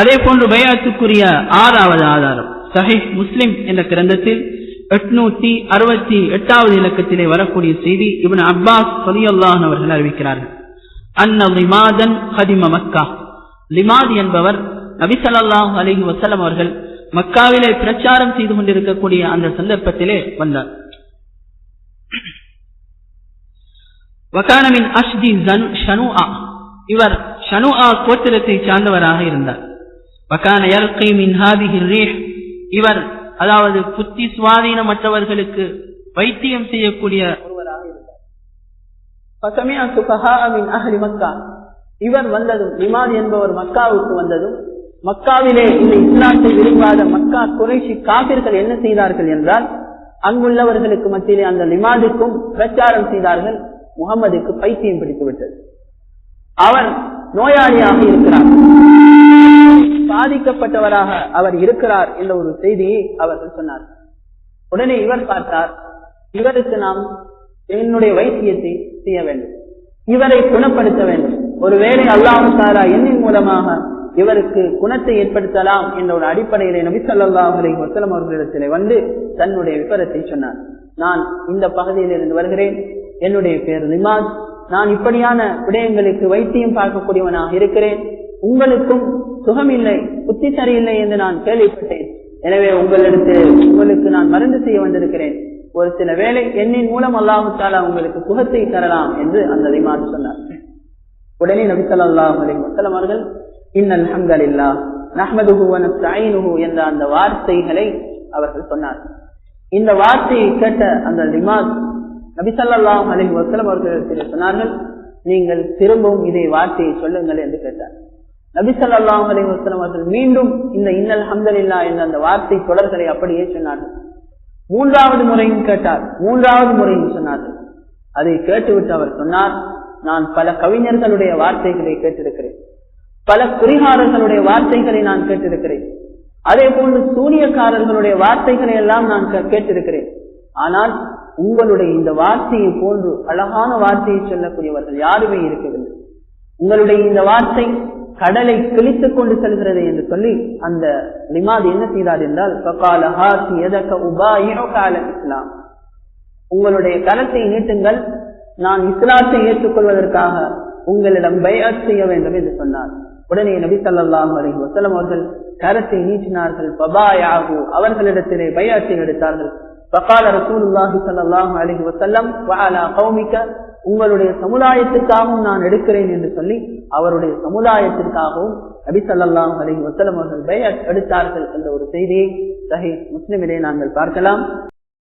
அதே போன்று பயாத்துக்குரிய ஆறாவது ஆதாரம். சஹீஹ் முஸ்லிம் என்ற கிரந்தத்தில் எட்நூத்தி அறுபத்தி எட்டாவது இலக்கத்திலே வரக்கூடிய செய்தி இவன் அப்பாஸ் சலியல்லான் அவர்கள் அறிவிக்கிறார்கள். அன்ன லிமாதன் ஹதிம மக்கா. லிமாத் என்பவர் நபிசல்லாஹ் ஸல்லல்லாஹு வசலம் அவர்கள் மக்காவிலே பிரச்சாரம் செய்து கொண்டிருக்கக்கூடிய அந்த சந்தர்ப்பத்திலே வந்தார். வக்கானமின் அஷ்தி ஷனுஆ. இவர் ஷனுஆ கோத்திரத்தை சார்ந்தவராக இருந்தார். வகான இயற்கை மின் ஹாதிஹி இவர் அதாவது புத்தி சுவாதீனமற்றவர்களுக்கு வைத்தியம் செய்யக்கூடிய ஒருவராக இருந்தார். மக்கா இவர் வந்ததும் லிமாத் என்பவர் மக்காவுக்கு வந்ததும் மக்காவிலே இந்த இஸ்லாத்தை விரும்பாத மக்கா குறைஷி காபிர்கள் என்ன செய்தார்கள் என்றால் அங்குள்ளவர்களுக்கு மத்தியிலே அந்த லிமாதுக்கும் பிரச்சாரம் செய்தார்கள் முகமதுக்கு பைத்தியம் பிடித்து விட்டது. அவர் நோயாளியாக இருக்கிறார். பாதிக்கப்பட்டவராக அவர் இருக்கிறார் என்ற ஒரு செய்தியை அவர்கள் சொன்னார். உடனே இவர் பார்த்தார் இவருக்கு நாம் என்னுடைய வைத்தியத்தை செய்ய வேண்டும். இவரை குணப்படுத்த வேண்டும். ஒருவேளை அல்லாஹு சாரா என்னின் மூலமாக இவருக்கு குணத்தை ஏற்படுத்தலாம் என்ற ஒரு அடிப்படையிலே நபி ஸல்லல்லாஹு அலைஹி வஸல்லம் அவர்களிடத்திலே வந்து தன்னுடைய விபரத்தை சொன்னார். நான் இந்த பகுதியிலிருந்து வருகிறேன். என்னுடைய பேர் நிமாஸ். நான் இப்படியான விடயங்களுக்கு வைத்தியம் பார்க்கக்கூடியவனாக இருக்கிறேன். உங்களுக்கும் சுகம் இல்லை புத்தி சரியில்லை என்று நான் கேள்விப்பட்டேன். எனவே உங்களிடத்து உங்களுக்கு நான் மருந்து செய்ய வந்திருக்கிறேன். ஒரு சில வேளை எண்ணின் மூலம் அல்லாஹு உங்களுக்கு சுகத்தை தரலாம் என்று அந்த ரிமாஸ் சொன்னார். உடனே நபி ஸல்லல்லாஹு அலைஹி அவர்கள் இன்னல் ஹங்கல் இல்லா வ என்ற அந்த வார்த்தைகளை அவர்கள் சொன்னார். இந்த வார்த்தையை கேட்ட அந்த ரிமாஸ் நபி ஸல்லல்லாஹு அலைஹி வஸல்லம் சொன்னார்கள் நீங்கள் திரும்பவும் இதே வார்த்தையை சொல்லுங்கள் என்று கேட்டார். நபிசல்லாம் அலி அலைஹி அவர்கள் மீண்டும் இந்த இன்னல் ஹம்தலில்லா என்ற அந்த வார்த்தை தொடர்களை அப்படியே சொன்னார்கள். மூன்றாவது முறையும் கேட்டார். மூன்றாவது முறையும் சொன்னார்கள். அதை கேட்டுவிட்டு அவர் சொன்னார் நான் பல கவிஞர்களுடைய வார்த்தைகளை கேட்டிருக்கிறேன். பல குறிகாரர்களுடைய வார்த்தைகளை நான் கேட்டிருக்கிறேன். அதே போன்று சூரியக்காரர்களுடைய வார்த்தைகளை எல்லாம் நான் கேட்டிருக்கிறேன். ஆனால் உங்களுடைய இந்த வார்த்தையை போன்று அழகான வார்த்தையை சொல்லக்கூடியவர்கள் யாருமே இருக்கவில்லை. உங்களுடைய இந்த வார்த்தை கடலை கிழித்துக் கொண்டு செல்கிறது என்று சொல்லி அந்த லிமாது என்ன செய்தார் என்றால் இஸ்லாம். உங்களுடைய கரத்தை நீட்டுங்கள் நான் இஸ்லாத்தை ஏற்றுக்கொள்வதற்காக உங்களிடம் பயாத் செய்ய வேண்டும் என்று சொன்னார். உடனே நபி சல்லாஹு அலி வசலம் அவர்கள் கரத்தை நீட்டினார்கள். பபாயாகு அவர்களிடத்திலே பயாத்தை எடுத்தார்கள். பகால ரசூலுல்லாஹி ஸல்லல்லாஹு அலைஹி வஸல்லம் வஅலா கௌமிக உங்களுடைய சமுதாயத்திற்காகவும் நான் எடுக்கிறேன் என்று சொல்லி அவருடைய சமுதாயத்திற்காகவும் நபி அலி வசலம் அவர்கள் பெயர் எடுத்தார்கள் என்ற ஒரு செய்தியை சஹீஹ் முஸ்லிமிலே நாங்கள் பார்க்கலாம்.